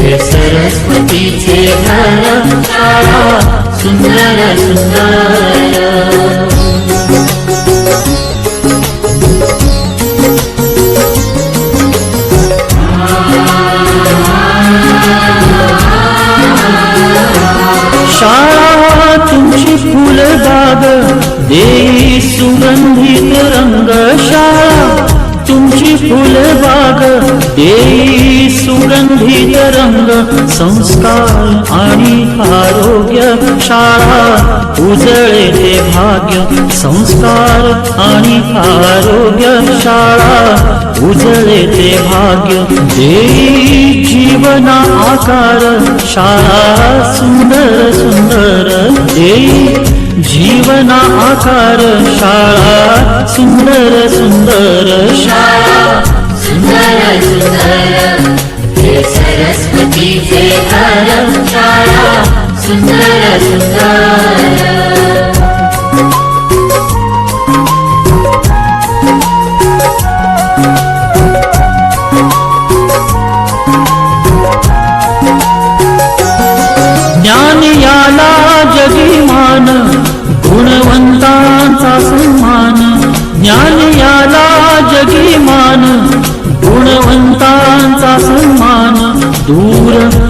सरस्वतीचे सुंदर सुंदर. शाळा तुमची फुलबाग देई सुगंधित रंग शाळा तुमची फुलबाग देई सुगंधित रंग संस्कार आणि आरोग्य शाळा. उजळे ते भाग्य संस्कार आणि आरोग्य शाळा. उजळे ते भाग्य देई जीवना आकार. शाळा सुंदर सुंदर देई जीवना आकार. शाळा सुंदर सुंदर शाळा. सुंदर सुंदर ज्ञान याला जगिमान गुणवंतांचा सन्मान. ज्ञान याला जगिमान गुणवंतांचा सन्मान. दूर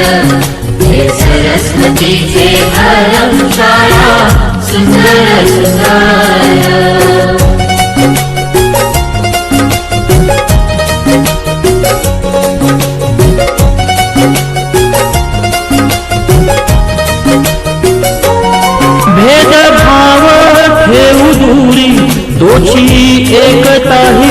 सरस्वतीचे घर छाया सुंदर सुंदर भेदभाव ठेवू दूरी दोषी एकता ही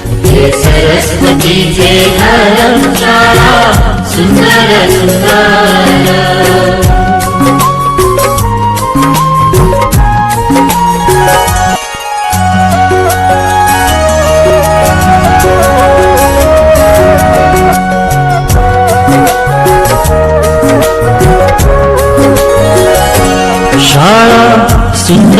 सरस्वतीचे घर शाळा सुंदर सुंदर. शाळा सुंदर